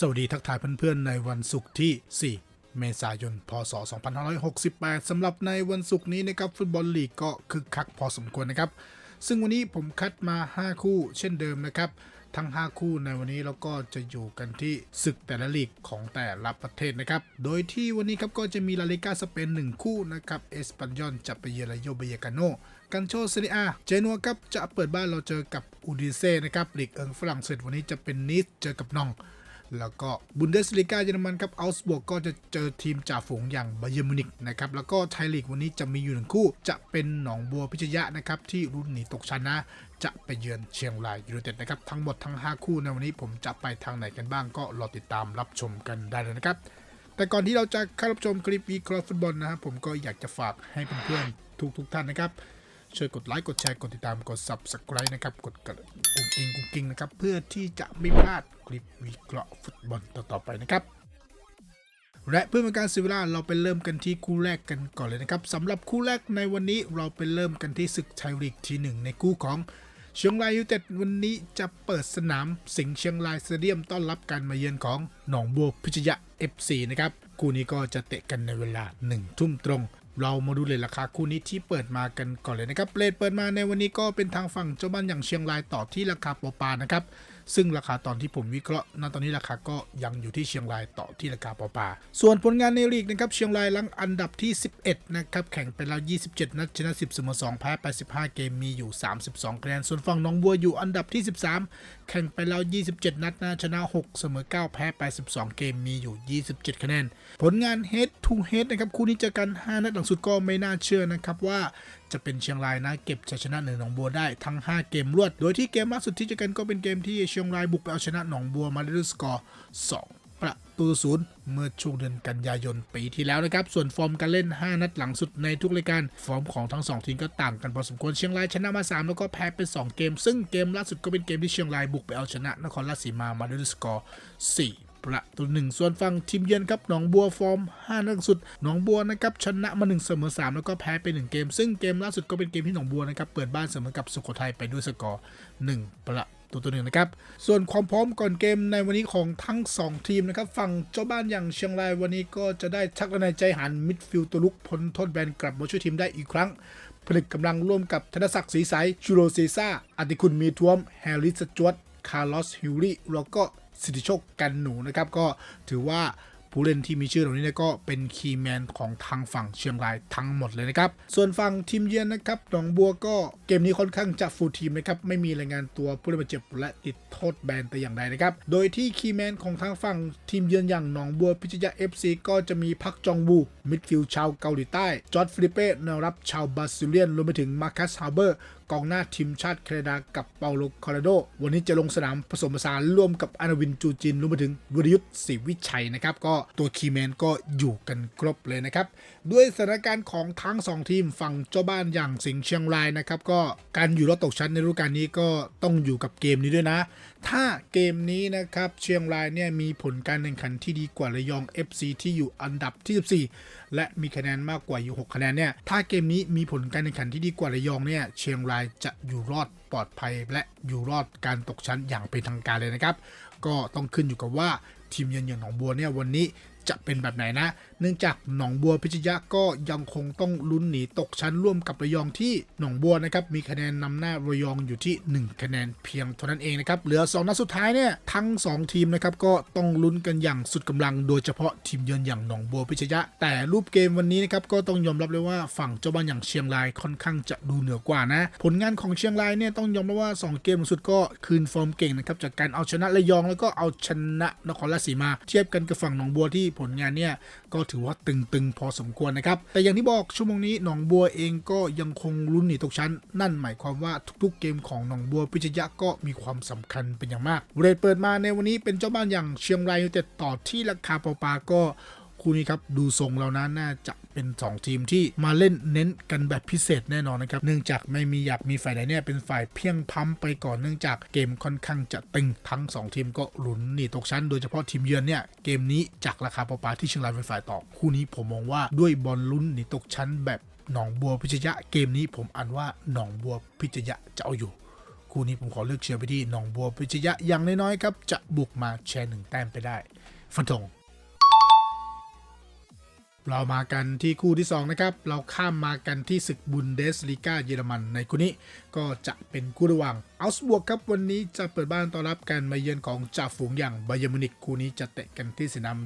สวัสดีทักทายเพื่อนๆในวันศุกร์ที่ 4 เมษายน พศ 2568 สำหรับในวันศุกร์นี้นะครับฟุตบอลลีกก็คึกคักพอสมควรนะครับ ซึ่งวันนี้ผมคัดมา 5 คู่เช่นเดิมนะครับ ทั้ง 5 คู่ในวันนี้เราก็จะอยู่กันที่ศึกแต่ละลีกของแต่ละประเทศนะครับ โดยที่วันนี้ครับก็จะมีลาลิกาสเปน 1 คู่นะครับ เอสปันยอนจะไปเยือนลโยเบเยกาโนกันโชเซเรียเจนัวครับจะเปิดบ้านเราเจอกับอูดิเซ่นะครับลีกเอิงฝรั่งเศสวันนี้จะเป็นนิสเจอกับนอง แล้วก็บุนเดสลีกาเยอรมันครับอัลส์บวกก็จะเจอทีมจ่าฝูงอย่างบาเยอร์มิวนิกนะครับแล้วก็ไทยลีกวันนี้จะมีอยู่หนึ่งคู่ จะเป็นหนองบัวพิชยะนะครับที่รุ่นหนีตกชั้นนะ จะไปเยือนเชียงรายยูไนเต็ดนะครับทั้งหมดทั้ง 5 คู่ในวันนี้ผมจะไปทางไหนกันบ้าง ก็รอติดตามรับชมกันได้เลยนะครับแต่ก่อนที่เราจะเข้ารับชมคลิปวีครอฟุตบอลนะครับผมก็อยากจะฝากให้เพื่อนๆทุกๆท่านนะครับ ช่วยกดไลค์กดแชร์กดติดตามกด subscribe นะครับ กดกระกุ้งกิ้งกุ้งกิ้งนะครับ เพื่อที่จะไม่พลาดคลิปวิเคราะห์ฟุตบอลต่อๆไปนะครับ และเพื่อเป็นการเสียเวลาเราไปเริ่มกันที่คู่แรกกันก่อนเลยนะครับสำหรับคู่แรกในวันนี้เราไปเริ่มกันที่ศึกไทยลีกทีหนึ่งในคู่ของเชียงรายยูเต็ดวันนี้จะเปิดสนามสิงห์เชียงรายสเตเดียมต้อนรับการมาเยือนของหนองบัวพิชยะ FC นะครับ คู่นี้ก็จะเตะกันในเวลา1ทุ่มตรง เรามาดูเลยราคาคู่นี้ที่เปิดมากันก่อนเลยนะครับเลทเปิดมาในวันนี้ก็เป็นทางฝั่งเจ้าบ้านอย่างเชียงรายต่อที่ราคาปปานะครับ ซึ่งราคาตอนที่ผมวิเคราะห์ณตอนนี้ราคาก็ยังอยู่ที่เชียงรายต่อที่ราคาปอปาส่วนผลงานในลีกนะครับเชียงรายลังอันดับที่ 11 นะครับ แข่งไปแล้ว 27 นัดชนะ 10เสมอ2แพ้85เกมมีอยู่ 32คะแนนส่วนฝั่งหนองบัวอยู่อันดับที่ 13 แข่งไปแล้ว 27 นัดนะชนะ 6 เสมอ 9 แพ้82เกมมีอยู่ 27 คะแนน ผลงาน head to head นะครับคู่นี้เจอกัน 5 นัดหลังสุดก็ไม่น่าเชื่อนะครับว่าจะเป็นเชียงรายนะเก็บชัยชนะเหนือหนองบัวได้ทั้ง 5 เกมรวด โดยที่เกมล่าสุดที่เจอกันก็เป็นเกมที่เชียงรายบุกไปเอาชนะหนองบัวมาได้ด้วยสกอร์ 2ประตูศูนย์เมื่อช่วงเดือนกันยายนปีที่แล้วนะครับ ส่วนฟอร์มการเล่น 5 นัดหลังสุดในทุกรายการ ฟอร์มของทั้ง 2 ทีมก็ต่างกันพอสมควรเชียงรายชนะมา 3 แล้วก็แพ้ไป2เกม ซึ่งเกมล่าสุดก็เป็นเกมที่เชียงรายบุกไปเอาชนะนครราชสีมามาด้ด้วยสกอร์4 ประตูหนึ่งส่วนฝั่งทีมเยือนครับหนองบัวฟอร์ม5นัดหลังสุดหนองบัวนะครับชนะมา1เสมอ3แล้วก็แพ้ไป1เกม ซึ่งเกมล่าสุดก็เป็นเกมที่หนองบัวนะครับเปิดบ้านเสมอกับสุโขทัยไปด้วยสกอร์1ประตูตัวหนึ่งนะครับ ส่วนความพร้อมก่อนเกมในวันนี้ของทั้ง 2 ทีมนะครับ ฝั่งเจ้าบ้านอย่างเชียงรายวันนี้ก็จะได้ชักระนายใจหันมิดฟิลด์ตัวลุกพ้นโทษแบนกลับมาช่วยทีมได้อีกครั้ง ผลึกกำลังร่วมกับธนศักดิ์ศรีใสชูโรเซซ่าอติคุณมีทวม แฮร์ริสจวต คาร์ลอสฮิวรี่แล้วก็สิทธิโชคกันหนูนะครับก็ถือว่าผู้เล่นที่มีชื่อเหล่านี้นก็เป็นคีย์แมนของทางฝั่งเชียงรายทั้งหมดเลยนะครับ ส่วนฝั่งทีมเยือนนะครับหนองบัวก็เกมนี้ค่อนข้างจะฟูลทีมนะครับไม่มีรายงานตัวผู้เล่นบาดเจ็บและติดโทษแบนแต่อย่างใดนะครับ โดยที่คีย์แมนของทางฝั่งทีมเยือนอย่างหนองบัวพิชยา FC ก็จะมีพักจองบูมิดฟิลด์ชาวเกาหลีใต้จอร์ดฟิลิเป้แนวรับชาวบราซิเลียนรวมไปถึงมาคัสฮาร์เบอร์กองหน้าทีมชาติแคนาดากับเปาโลคอราโด วันนี้จะลงสนามผสมผสานร่วมกับอนาวินจูจินรวมไปถึงวรยุทธ์ศรีวิชัยนะครับ ก็ตัวคีย์แมนก็อยู่กันครบเลยนะครับ ด้วยสถานการณ์ของทั้ง 2 ทีมฝั่งเจ้าบ้านอย่างสิงห์เชียงรายนะครับก็การอยู่รอดตกชั้นในฤดูกาลนี้ก็ต้องอยู่กับเกมนี้ด้วยนะถ้าเกมนี้นะครับเชียงรายเนี่ยมีผลการแข่งขันที่ดีกว่าระยอง FC ที่อยู่อันดับที่ 14 และมีคะแนนมากกว่าอยู่ 6 คะแนนเนี่ยถ้าเกมนี้มีผลการแข่งขันที่ดีกว่าระยองเนี่ยเชียงรายจะอยู่รอดปลอดภัย และอยู่รอดการตกชั้นอย่างเป็นทางการเลยนะครับ ก็ต้องขึ้นอยู่กับว่าทีมเยือนอย่างหนองบัวเนี่ยวันนี้ จะเป็นแบบไหนนะ เนื่องจากหนองบัวพิชยะก็ยังคงต้องลุ้นหนีตกชั้นร่วมกับระยองที่หนองบัวนะครับมีคะแนนนำหน้าระยองอยู่ที่ 1 คะแนนเพียงเท่านั้นเองนะครับเหลือ 2 นัดสุดท้ายเนี่ยทั้ง 2 ทีมนะครับก็ต้องลุ้นกันอย่างสุดกำลัง โดยเฉพาะทีมเยือนอย่างหนองบัวพิชยะ แต่รูปเกมวันนี้นะครับก็ต้องยอมรับเลยว่าฝั่งเจ้าบ้านอย่างเชียงรายค่อนข้างจะดูเหนือกว่านะ ผลงานของเชียงรายเนี่ยต้องยอมรับว่า 2 เกมสุดก็คืนฟอร์มเก่งนะครับจากการเอาชนะระยองแล้วก็เอาชนะนครราชสีมา เทียบกันกับฝั่งหนองบัวที่ผลงานเนี่ยก็ถือว่าตึงๆ พอสมควรนะครับ แต่อย่างที่บอกชั่วโมงนี้หนองบัวเองก็ยังคงลุ้นหนีตกชั้น นั่นหมายความว่าทุกๆ เกมของหนองบัวพิชยะก็มีความสำคัญเป็นอย่างมากเรทเปิดมาในวันนี้เป็นเจ้าบ้านอย่างเชียงรายยูไนเต็ดต่อที่ราคาปอปาก็ คู่นี้ครับดูทรงแล้วนะน่าจะเป็น2ทีมที่มาเล่นเน้นกันแบบพิเศษแน่นอนนะครับเนื่องจากไม่มีอยากมีฝ่ายใดเนี่ยเป็นฝ่ายเพียงพัมไปก่อนเนื่องจากเกมค่อนข้างจะตึงทั้ง 2 ทีมก็หลุนหนีตกชั้น โดยเฉพาะทีมเยือนเนี่ยเกมนี้จากราคาปอปาที่เชียงรายเป็นฝ่ายต่อคู่นี้ผมมองว่าด้วยบอลลุ้นหนีตกชั้น แบบหนองบัวพิชยะเกมนี้ผมอ่านว่าหนองบัวพิชยะจะเอาอยู่คคู่นี้ผมขอเลือกเชียร์ไปที่หนองบัวพิชยะอย่างน้อยๆครับจะบุกมาแชร์หนึ่งแต้มไปได้ฟันธง เรามากันที่คู่ที่ 2 นะครับ เราข้ามมากันที่ศึกบุนเดสลีกาเยอรมันในคู่นี้ ก็จะเป็นคู่ระหว่างอัลสบวกครับวันนี้จะเปิดบ้านต้อนรับการมาเยือนของจ่าฝูงอย่างไบเยอร์มินิกคู่นี้จะเตะกันที่สนาม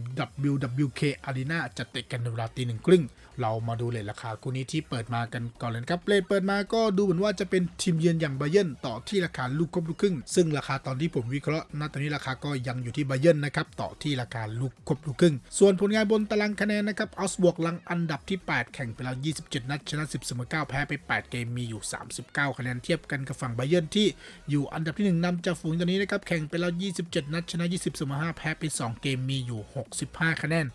WWK Arena จะเตะกันในเวลาตีหนึ่งครึ่ง เรามาดูเลทราคาคู่นี้ที่เปิดมากันก่อนเลยครับเลทเปิดมาก็ดูเหมือนว่าจะเป็นทีมเยือนอย่างไบเยอร์ต่อที่ราคาลูกครบลูกครึ่ง ซึ่งราคาตอนที่ผมวิเคราะห์ณตอนนี้ราคาก็ยังอยู่ที่ไบเยอร์นะครับต่อที่ราคาลูกครบลูกครึ่ง ส่วนผลงานบนตารางคะแนนนะครับอัลสบวกลังอันดับที่ 8 แข่งไปแล้ว 27 นัดชนะ 10เสมอ9แพ้ไป 8 เกมมีอยู่ 39 คะแนนเทียบกันกับฝั่งไบเยอร์ที่อยู่อันดับที่ 1นำจากฝูงตอนนี้นะครับแข่งไปแล้ว 27 นัดชนะ 20เสมอ5แพ้ไป 2 เกมมีอยู่ 65 คะแนน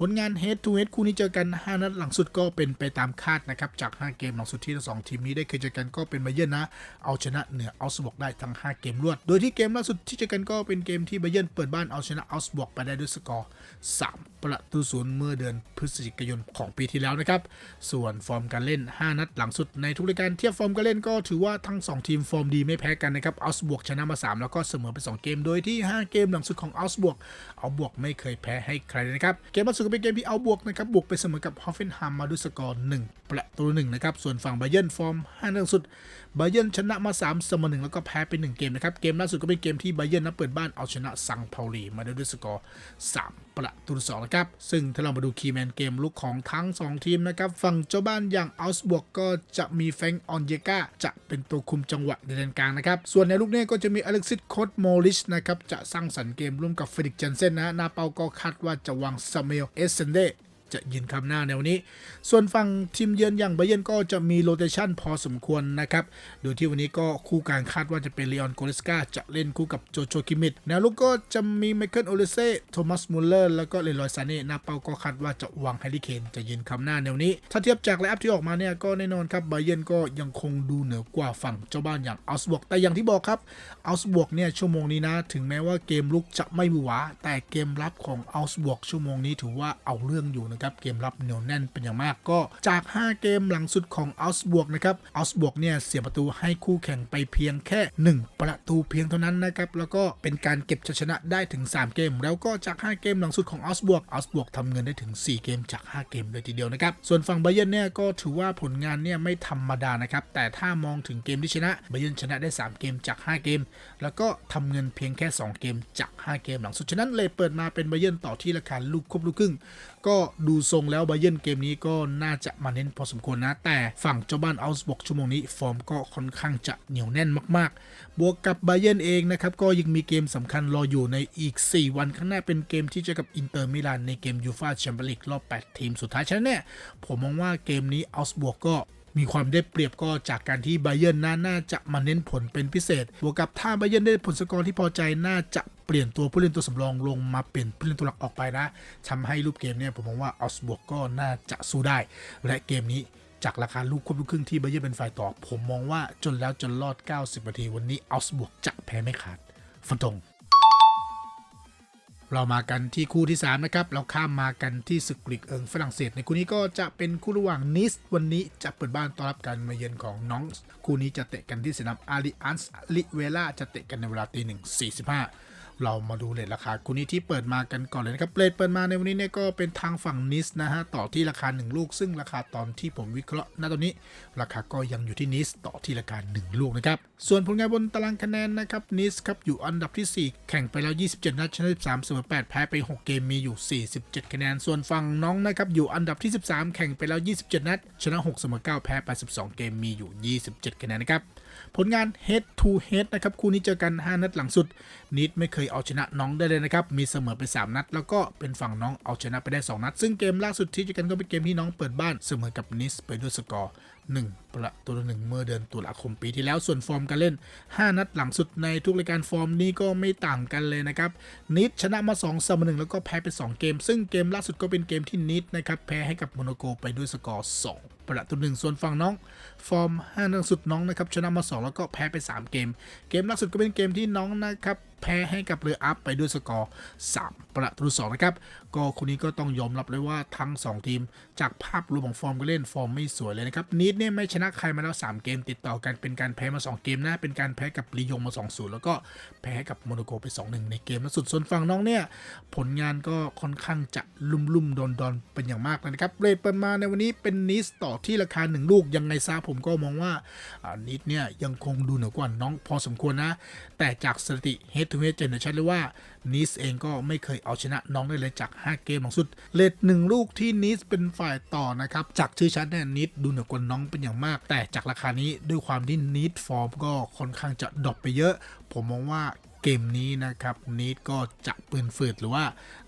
ผลงาน Head to Head คู่นี้เจอกัน 5 นัดหลังสุดก็เป็นไปตามคาดนะครับ จาก 5 เกมหลังสุดที่ทั้งสองทีมนี้ได้เคยเจอกันก็เป็นไบเยอร์นะ เอาชนะเหนืออัลสบวกได้ทั้ง 5 เกมรวด โดยที่เกมล่าสุดที่เจอกันก็เป็นเกมที่ไบเยอร์เปิดบ้านเอาชนะอัลสบวกไปได้ด้วยสกอร์ 3 ประตูศูนย์เมื่อเดือนพฤศจิกายนของปีที่แล้วนะครับ ส่วนฟอร์มการเล่น 5 นัดหลังสุดในทุกรายการเทียบฟอร์มการเล่นก็ถือว่าทั้ง 2 ทีมฟอร์มดีไม่แพ้กันนะครับอัลสบวกชนะมา 3 แล้วก็เสมอไป 2 เกม โดยที่ 5 เกมหลังสุดของอัลสบวกเอาบวกไม่เคยแพ้ให้ใครเลยนะครับเกมล่าสุดก็เป็นเกมที่เอาบวกนะครับบวกไปเสมอกับฮอฟเฟนฮัมมาด้วยสกอร์1ประตูหนึ่งนะครับส่วนฝั่งไบเยร์นฟอร์ม5นัดหลังสุด บเยนชนะมา3เสมอหนึ่งแล้วก็แพ้ไป1เกมนะครับ เกมล่าสุดก็เป็นเกมที่ไบเยนนัดเปิดบ้านเอาชนะซังเปาลีมาด้วยสกอร์ 3 ประตูต่อสองนะครับ ซึ่งถ้าเรามาดูคีย์แมนเกมลุกของทั้ง 2 ทีมนะครับ ฝั่งเจ้าบ้านอย่างอัลสบวกก็จะมีแฟงออนเยกาจะเป็นตัวคุมจังหวะในเลนกลางนะครับ ส่วนในลูกนี้ก็จะมีอเล็กซิสโคดโมลิชนะครับ จะสร้างสรรค์เกมร่วมกับเฟดิกเจนเซนนะหน้าเป้าก็คาดว่าจะวางซาเมลเอสเซนเด จะยืนคำหน้าแนวนี้ ส่วนฝั่งทีมเยือนอย่างไบเยนก็จะมีโรเตชันพอสมควรนะครับ โดยที่วันนี้ก็คู่กลารคาดว่าจะเป็นเลออนโกเลสกาจะเล่นคู่กับโจโจคิมิดแนวลุกก็จะมีไมเคิลโอเลเซ่โทมัสมูลเลอร์แล้วก็เลรอยซาเน่หน้าเป้าก็คาดว่าจะวางแฮร์รี่เคนจะยืนคำหน้าแนวนี้ ถ้าเทียบจากไลน์อัพที่ออกมาเนี่ยก็แน่นอนครับไบเยนก็ยังคงดูเหนือกว่าฝั่งเจ้าบ้านอย่างอัลส์บวกแต่อย่างที่บอกครับอัลส์บวกเนี่ยชั่วโมงนี้นะถึงแม้ว่าเกมลุกจะไม่หวือหวาแต่เกมรับของอัลส์บวกชั่วโมงนี้ถือว่าเอาเรื่องอยู่นะครับเกมรับเหนียวแน่นเป็นอย่างมากก็จาก 5 เกมหลังสุดของอัลส์บวกนะครับอัลส์บวกเนี่ยเสียประตูให้คู่แข่งไปเพียงแค่ 1 ประตูเพียงเท่านั้นนะครับแล้วก็เป็นการเก็บชัยชนะได้ถึง 3 เกม แล้วก็จาก 5 เกมหลังสุดของอัลส์บวกอัลส์บวกทำเงินได้ถึง 4 เกมจาก 5 เกมเลยทีเดียวนะครับส่วนฝั่งไบเยร์นเนี่ยก็ถือว่าผลงานเนี่ยไม่ธรรมดานะครับแต่ถ้ามองถึงเกมที่ชนะไบเยนชนะได้ 3 เกมจาก 5 เกม แล้วก็ทำเงินเพียงแค่ 2 เกมจาก 5 เกมหลังสุดฉะนั้นเลยเปิดมาเป็นไบเยนต่อที่ราคาลูกครบลูกครึ่งก็ดดูทรงแล้วไบเยนเกมนี้ก็น่าจะมาเน้นพอสมควรนะ แต่ฝั่งเจ้าบ้านอัลส์บวกชั่วโมงนี้ ฟอร์มก็ค่อนข้างจะเหนียวแน่นมาก ๆ บวกกับไบเยนเองนะครับ ก็ยังมีเกมสำคัญรออยู่ในอีก 4 วันข้างหน้าเป็นเกมที่เจอกับอินเตอร์มิลานในเกมยูฟาแชมเปี้ยนลีกรอบ 8 ทีมสุดท้ายฉะนั้นเนี่ยผมมองว่าเกมนี้อัลส์บวกก็ มีความได้เปรียบก็จากการที่ไบเยร์นน่าน่าจะมาเน้นผลเป็นพิเศษ บวกกับถ้าไบเยร์นได้ผลสกอร์ที่พอใจน่าจะเปลี่ยนตัวผู้เล่นตัวสำรองลงมาเปลี่ยนผู้เล่นตัวหลักออกไปนะทำให้รูปเกมเนี่ยผมมองว่าอัลสบวกก็น่าจะสู้ได้ และเกมนี้จากราคาลูกควบลูกครึ่งที่ไบเยร์นเป็นฝ่ายต่อ ผมมองว่าจนแล้วจนรอด 90นาทีวันนี้อัลสบวกจะแพ้ไม่ขาดฟันธง เรามากันที่คู่ที่ 3 นะครับ เราข้ามมากันที่ศึกลีกเอิงฝรั่งเศส ในคู่นี้ก็จะเป็นคู่ระหว่างนิสวันนี้จะเปิดบ้านต้อนรับการมาเยือนของน้อง คู่นี้จะเตะกันที่สนามอาริอันส์ลิเวล่าจะเตะกันในเวลาตีหนึ่งสี่สิบห้า เรามาดูเลทราคาคู่นี้ที่เปิดมากันก่อนเลยนะครับเลทเปิดมาในวันนี้เนี่ยก็เป็นทางฝั่งนิสนะฮะต่อที่ราคา 1 ลูก ซึ่งราคาตอนที่ผมวิเคราะห์ณตอนนี้ ราคาก็ยังอยู่ที่นิสต่อที่ราคา 1 ลูกนะครับส่วนผลงานบนตารางคะแนนนะครับนิสครับอยู่อันดับที่ 4 แข่งไปแล้ว 27 นัดชนะ13เสมอ8แพ้ไป 6 เกมมีอยู่ 47 คะแนน ส่วนฝั่งน้องนะครับอยู่อันดับที่ 13 แข่งไปแล้ว 27 นัดชนะ6เสมอ9แพ้ไป 12 เกมมีอยู่ 27 คะแนนนะครับผลงาน head to head นะครับคู่นี้เจอกัน 5 นัดหลังสุดนิดไม่เคยเอาชนะน้องได้เลยนะครับ มีเสมอไป 3 นัด แล้วก็เป็นฝั่งน้องเอาชนะไปได้ 2 นัด ซึ่งเกมล่าสุดที่เจอกันก็เป็นเกมที่น้องเปิดบ้านเสมอกับนิสไปด้วยสกอร์1ประตูหนึ่งเมื่อเดือนตุลาคมปีที่แล้วส่วนฟอร์มการเล่น 5 นัดหลังสุดในทุกรายการฟอร์มนี้ก็ไม่ต่างกันเลยนะครับนิดชนะมา2เสมอหนึ่งแล้วก็แพ้ไป2เกม ซึ่งเกมล่าสุดก็เป็นเกมที่นิดนะครับแพ้ให้กับโมโนโกไปด้วยสกอร์2ประตูหนึ่งส่วนฝั่งน้อง ฟอร์ม5นัดสุดน้องนะครับชนะมา 2 แล้วก็แพ้ไป 3 เกม เกมล่าสุดก็เป็นเกมที่น้องนะครับแพ้ให้กับเรืออัพไปด้วยสกอร์3ประตูสองนะครับ ก็คู่นี้ก็ต้องยอมรับเลยว่าทั้ง 2 ทีม จากภาพรวมของฟอร์มการเล่นฟอร์มไม่สวยเลยนะครับนีดเนี่ยไม่ชนะใครมาแล้ว 3 เกมติดต่อกันเป็นการแพ้มา 2 เกมนะ เป็นการแพ้กับลียงมา 2-0 แล้วก็แพ้กับโมนโกไป 2-1 ในเกมล่าสุดส่วนฝั่งน้องเนี่ย ผลงานก็ค่อนข้างจะลุ่มลุ่มๆดอนดอนๆเป็นอย่างมากเลยนะครับเรทเปิดมาในวันนี้เป็นนิสต่อที่ราคา 1 ลูกยังไงซะผมก็มองว่านิดเนี่ยยังคงดูเหนือกว่าน้องพอสมควรนะ แต่จากสถิติจะเห็นได้ชัดเลยว่านิสเองก็ไม่เคยเอาชนะน้องได้เลยจาก 5 เกมหลังสุด เลทหนึ่งลูกที่นิสเป็นฝ่ายต่อนะครับ จากชื่อชั้นเนี่ยนิสดูเหนือกว่าน้องเป็นอย่างมาก แต่จากราคานี้ด้วยความที่นิสฟอร์มก็ค่อนข้างจะดรอปไปเยอะ ผมมองว่าเกมนี้นะครับนีดก็จะปืนฝืดหรือว่า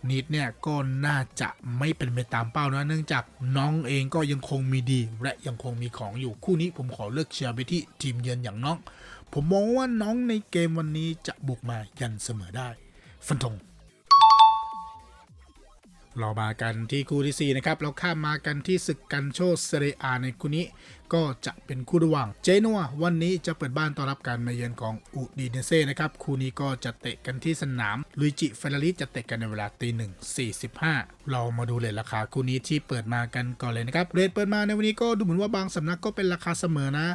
นีดเนี่ยก็น่าจะไม่เป็นไปตามเป้านะเนื่องจากน้องเองก็ยังคงมีดี และยังคงมีของอยู่คู่นี้ผมขอเลือกเชียร์ไปที่ทีมเยือนอย่างน้อง ผมมองว่าน้องในเกมวันนี้จะบุกมายันเสมอได้ ฟันธง เรามากันที่คู่ที่ 4 นะครับ เราข้ามมากันที่ศึกกันโชเซเรียในคู่นี้ ก็จะเป็นคู่ระหว่างเจนัววันนี้จะเปิดบ้านต้อนรับการมาเยือนของอุดีเนเซ่นะครับ คู่นี้ก็จะเตะกันที่สนามลุยจิเฟลาริจะเตะกันในเวลาตีหนึ่งสี่สิบห้าเรามาดูเลทราคาคู่นี้ที่เปิดมากันก่อนเลยนะครับเรทเปิดมาในวันนี้ก็ดูเหมือนว่าบางสำนักก็เป็นราคาเสมอนะ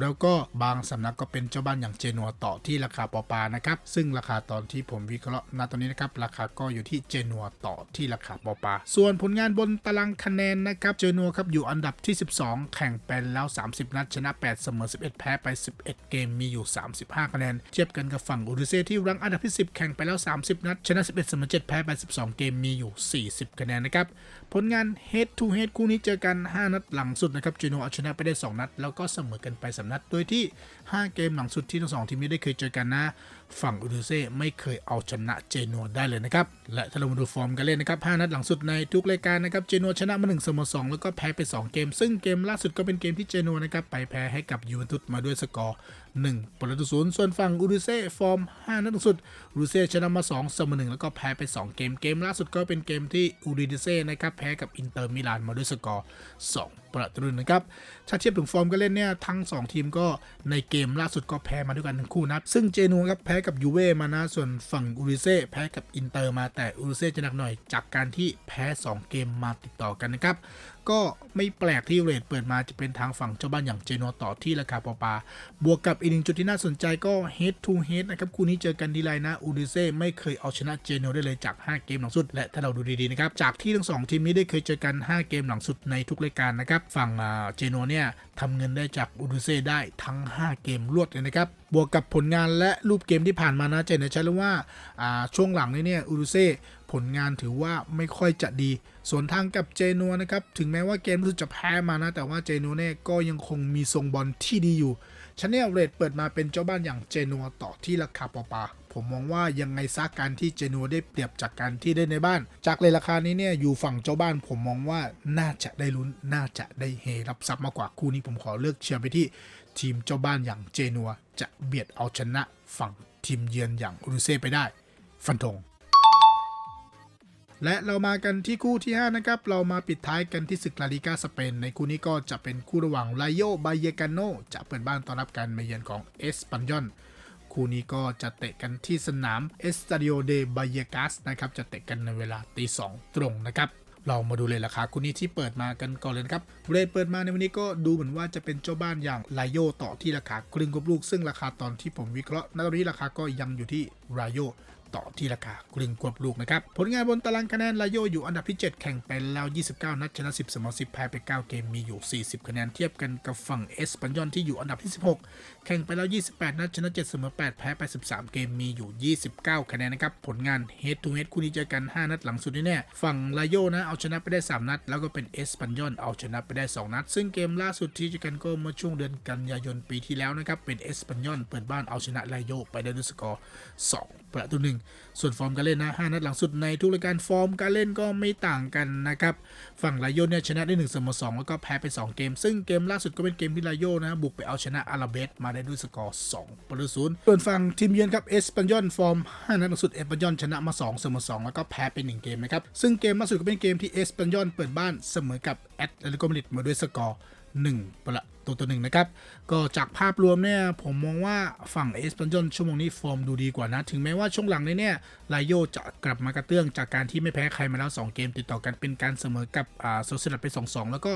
แล้วก็บางสำนักก็เป็นเจ้าบ้านอย่างเจนัวต่อที่ราคาปอปานะครับซึ่งราคาตอนที่ผมวิเคราะห์ณตอนนี้นะครับราคาก็อยู่ที่เจนัวต่อที่ราคาปอปาส่วนผลงานบนตารางคะแนนนะครับเจนัวครับอยู่อันดับที่ 12 แข่งไปแล้ว 30 นัดชนะ 8 เสมอ 11 แพ้ไป 11 เกมมีอยู่ 35 คะแนน เทียบกันกับฝั่งอุรุเซที่รั้งอันดับที่ 10 แข่งไปแล้ว 30 นัด ชนะ 11 เสมอ 7 แพ้ไป 12 เกมมีอยู่ 40 คะแนนนะครับ ผลงาน head to head คู่นี้เจอกัน 5 นัดหลังสุดนะครับเจนัวเอาชนะไปได้ 2 นัด แล้วก็เสมอกันไป 3 นัด โดยที่ 5 เกมหลังสุดที่ทั้งสองทีมนี้ได้เคยเจอกันนะ ฝั่งอุรุเซ่ไม่เคยเอาชนะเจนัวได้เลยนะครับ และถ้าเรามาดูฟอร์มการเล่นนะครับ 5 นัดหลังสุดในทุกรายการนะครับ เจนัวชนะมา1เสมอ2แล้วก็แพ้ไป 2 เกม ซึ่งเกมล่าสุดก็เป็นเกมที่เจนัวนะครับไปแพ้ให้กับยูเวนตุสมาด้วยสกอร์ 1 ประตูศูนย์ส่วนฝั่งอุรุเซ่ฟอร์ม 5 นัดสุดอุรุเซ่ชนะมา 2 เสมอ1แล้วก็แพ้ไป 2 เกมเกมล่าสุดก็เป็นเกมที่อุรุเซ่นะครับแพ้กับอินเตอร์มิลานมาด้วยสกอร์ 2 ประตูนะครับถ้าเทียบถึงฟอร์มการเล่นเนี่ยทั้ง 2 ทีมก็ในเกมล่าสุดก็แพ้มาด้วยกันทั้งคู่นัดซึ่งเจนัวครับแพ้กับยูเว่มานะส่วนฝั่งอุริเซ่แพ้กับอินเตอร์มาแต่อุริเซ่จะหนักหน่อยจากการที่แพ้ 2 เกมมาติดต่อกันนะครับ ก็ไม่แปลกที่เรทเปิดมาจะเป็นทางฝั่งเจ้าบ้านอย่างเจนัวต่อที่ราคาปอปา บวกกับอีกหนึ่งจุดที่น่าสนใจก็ head to head นะครับคู่นี้เจอกันดีไลนะอูดิเซ่ไม่เคยเอาชนะเจนัวได้เลยจาก 5 เกมหลังสุด และถ้าเราดูดีๆนะครับจากที่ทั้งสองทีมนี้ได้เคยเจอกัน 5 เกมหลังสุดในทุกรายการนะครับฝั่งเจนัวเนี่ย ทำเงินได้จากอูริเซ่ได้ทั้ง 5 เกมรวดเลยนะครับ บวกกับผลงานและรูปเกมที่ผ่านมานะจะเจนได้ชัดเลยว่าอ่าช่วงหลังนี้เนี่ยอูริเซ่ผลงานถือว่าไม่ค่อยจะดี ส่วนทางกับเจนัวนะครับ ถึงแม้ว่าเกมรู้สึกจะแพ้มานะ แต่ว่าเจนัวเนี่ยก็ยังคงมีทรงบอลที่ดีอยู่ ฉันเนี่ยเรทเปิดมาเป็นเจ้าบ้านอย่างเจนัวต่อที่ราคาปอปาผมมองว่ายังไงซะการที่เจนัวได้เปรียบจากการที่ได้ในบ้าน จากเลยราคานี้เนี่ยอยู่ฝั่งเจ้าบ้าน ผมมองว่าน่าจะได้ลุ้นน่าจะได้เฮรับทรัพย์มากกว่าคู่นี้ผมขอเลือกเชียร์ไปที่ทีมเจ้าบ้านอย่างเจนัวจะเบียดเอาชนะฝั่งทีมเยือนอย่างอุรุเซ่ไปได้ ฟันธง และเรามากันที่คู่ที่ 5 นะครับ เรามาปิดท้ายกันที่ศึกลาลิกาสเปน ในคู่นี้ก็จะเป็นคู่ระหว่างไลโยบาเยกาโนจะเปิดบ้านต้อนรับการมาเยือนของเอสปันยอนคู่นี้ก็จะเตะกันที่สนามเอสตาดิโอเดบาเยกัสนะครับ จะเตะกันในเวลาตีสองตรงนะครับ เรามาดูเลยราคาคู่นี้ที่เปิดมากันก่อนเลยครับเรทเปิดมาในวันนี้ก็ดูเหมือนว่าจะเป็นเจ้าบ้านอย่างไลโยต่อที่ราคาครึ่งกบลูก ซึ่งราคาตอนที่ผมวิเคราะห์ณตอนนี้ราคาก็ยังอยู่ที่ไลโย ต่อที่ราคากลึงกวบลูกนะครับ ผลงานบนตารางคะแนนลาโยอยู่อันดับที่ 7 แข่งไปแล้ว 29 นัดชนะ 10เสมอ10แพ้ไป 9 เกมมีอยู่ 40 คะแนนเทียบกันกับฝั่งเอสปันยอนที่อยู่อันดับที่ 16 แข่งไปแล้ว 28 นัดชนะ 7 เสมอ8แพ้ไป 13 เกมมีอยู่ 29 คะแนนนะครับผลงาน head to head คู่นี้เจอกัน 5 นัดหลังสุดนี่แน่ฝั่งลาโยนะเอาชนะไปได้ 3 นัด แล้วก็เป็นเอสปันยอนเอาชนะไปได้ 2 นัด ซึ่งเกมล่าสุดที่เจอกันก็เมื่อช่วงเดือนกันยายนปีที่แล้วนะครับเป็นเอสปันยอนเปิดบ้านเอาชนะลาโยไปได้ด้วยสกอร์2 ประตูหนึ่งส่วนฟอร์มการเล่นนะ5นัดหลังสุดในทุกรายการฟอร์มการเล่นก็ไม่ต่างกันนะครับฝั่งลาโยเนี่ยชนะได้1เสมอ2แล้วก็แพ้ไป 2 เกม ซึ่งเกมล่าสุดก็เป็นเกมที่ลาโยนะบุกไปเอาชนะอาราเบสมาได้ด้วยสกอร์2ประตูศูนย์ส่วนฝั่งทีมเยือนครับเอสปันยอนฟอร์ม5นัดหลังสุดเอสปันยอนชนะมา2เสมอ2แล้วก็แพ้ไป 1 เกมนะครับซึ่งเกมล่าสุดก็เป็นเกมที่เอสปันยอนเปิดบ้านเสมอกับแอตเลติโกมาดริดมาด้วยสกอร์1ประ ตัวตัวหนึ่งนะครับ ก็จากภาพรวมเนี่ยผมมองว่าฝั่งเอสปันยอนชั่วโมงนี้ฟอร์มดูดีกว่านะ ถึงแม้ว่าช่วงหลังนี้เนี่ยไลโยจะกลับมากระเตื้องจากการที่ไม่แพ้ใครมาแล้ว 2 เกมติดต่อกันเป็นการเสมอกับอ่าโซเซลัดไป 2-2 แล้วก็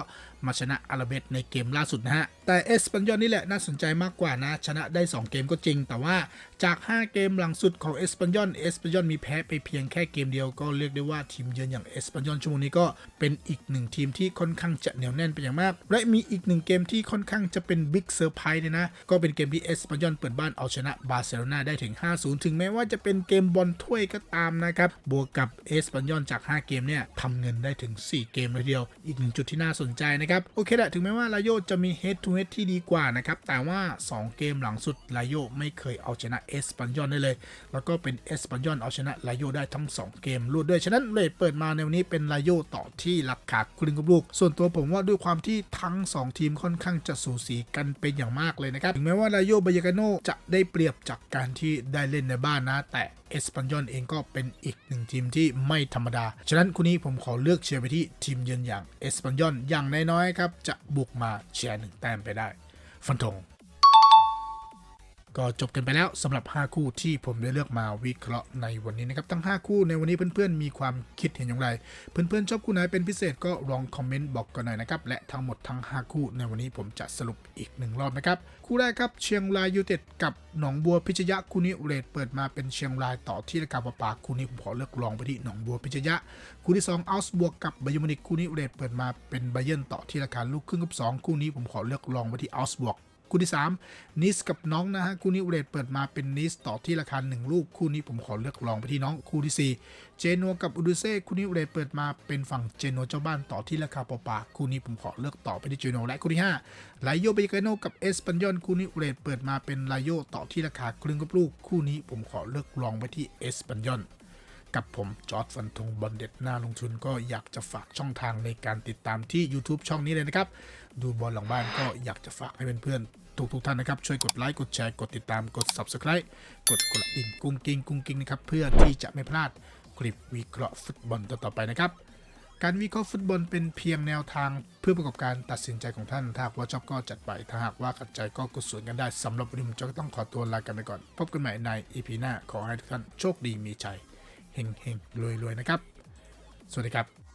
มาชนะอาราเบสในเกมล่าสุดนะฮะ แต่เอสปันยอนนี่แหละน่าสนใจมากกว่านะ ชนะได้ 2 เกมก็จริง แต่ว่าจาก 5 เกมหลังสุดของเอสปันยอนเอสปันยอนมีแพ้ไปเพียงแค่เกมเดียวก็เรียกได้ว่าทีมเยือนอย่างเอสปันยอนชั่วโมงนี้ก็เป็นอีกหนึ่งทีมที่ค่อนข้างจะเหนียวแน่นเป็นอย่างมาก และมีอีกหนึ่งเกมที่ค่่อนข้างจะเป็นบิ๊กเซอร์ไพรส์เลยนะ ก็เป็นเกมที่เอสปันยอนเปิดบ้านเอาชนะบาร์เซโลนาได้ถึง 5-0 ถึงแม้ว่าจะเป็นเกมบอลถ้วยก็ตามนะครับ บวกกับเอสปันยอนจาก 5 เกมเนี่ยทำเงินได้ถึง 4 เกมเลยเดียว อีกหนึ่งจุดที่น่าสนใจนะครับ โอเคแหละถึงแม้ว่าลาโยจะมี head to head ที่ดีกว่านะครับ แต่ว่า 2 เกมหลังสุดลาโยไม่เคยเอาชนะเอสปันยอนได้เลย แล้วก็เป็นเอสปันยอนเอาชนะลาโยได้ทั้ง 2 เกมรวดด้วย ฉะนั้นเลยเปิดมาในวันนี้เป็นลาโยต่อที่ราคาครึ่งกับลูก ส่วนตัวผมว่าด้วยความที่ทั้ง 2 ทีมค่อนข้างจะสูสีกันเป็นอย่างมากเลยนะครับ ถึงแม้ว่าลาโยบายกาโนจะได้เปรียบจากการที่ได้เล่นในบ้านนะ แต่เอสปันยอนเองก็เป็นอีกหนึ่งทีมที่ไม่ธรรมดา ฉะนั้นคู่นี้ผมขอเลือกเชียร์ไปที่ทีมเยือนอย่างเอสปันยอนอย่างน้อยๆครับจะบุกมาเชียร์หนึ่งแต้มไปได้ ฟันธง ก็จบกันไปแล้วสำหรับ 5 คู่ที่ผมได้เลือกมาวิเคราะห์ในวันนี้นะครับทั้ง 5 คู่ในวันนี้เพื่อนๆมีความคิดเห็นอย่างไร เพื่อนๆชอบคู่ไหนเป็นพิเศษก็ลองคอมเมนต์บอกกันหน่อยนะครับและทั้งหมดทั้ง 5 คู่ในวันนี้ผมจะสรุปอีกหนึ่งรอบนะครับคู่แรกครับเชียงรายยูไนเต็ดกับหนองบัวพิชยะคู่นี้เรทเปิดมาเป็นเชียงรายต่อที่ราคาประปาคู่นี้ผมขอเลือกลองไปที่หนองบัวพิชยะ คู่ที่2อัลส์บวกกับไบยอร์มินิกคู่นี้เรทเปิดมาเป็นไบเยนต่อที่ราคาลูกครึ่งกับ 2 คู่นี้ผมขอเลือกลองไปที่อัลส์บวก คู่ที่ 3 นิสกับน้องนะฮะคู่นี้เรทเปิดมาเป็นนิสต่อที่ราคา1ลูกคู่นี้ผมขอเลือกลองไปที่น้องคู่ที่ 4 เจนัวกับอุดุเซ่คู่นี้เรทเปิดมาเป็นฝั่งเจนัวเจ้าบ้านต่อที่ราคาเปล่าๆคู่นี้ผมขอเลือกต่อไปที่เจนัวและคู่ที่5ไลโยเบเกโนกับเอสปันยอนคู่นี้เรทเปิดมาเป็นไลโยต่อที่ราคาครึ่งกับลูกคู่นี้ผมขอเลือกลองไปที่เอสปันยอนกับผมจอร์ดฟันธงบอลเด็ดหน้าลงทุนก็อยากจะฝากช่องทางในการติดตามที่ YouTube ช่องนี้เลยนะครับ ดูบอลหลังบ้านก็อยากจะฝากให้เพื่อนๆทุกๆท่านนะครับ ช่วยกดไลค์ กดแชร์ กดติดตาม กด Subscribe กดกระดิ่งกุ้งกิ้งกุ้งกิ้งนะครับ เพื่อที่จะไม่พลาดคลิปวิเคราะห์ฟุตบอลต่อๆไปนะครับ การวิเคราะห์ฟุตบอลเป็นเพียงแนวทางเพื่อประกอบการตัดสินใจของท่าน ถ้าว่าชอบก็จัดไป ถ้าหากว่าขัดใจก็กดสวนกันได้สำหรับวันนี้ผมจะต้องขอตัวลากันไปก่อน พบกันใหม่ใน EP หน้าขอให้ทุกท่านโชคดีมีชัยเฮงเฮงรวยรวยๆนะครับ สวัสดีครับ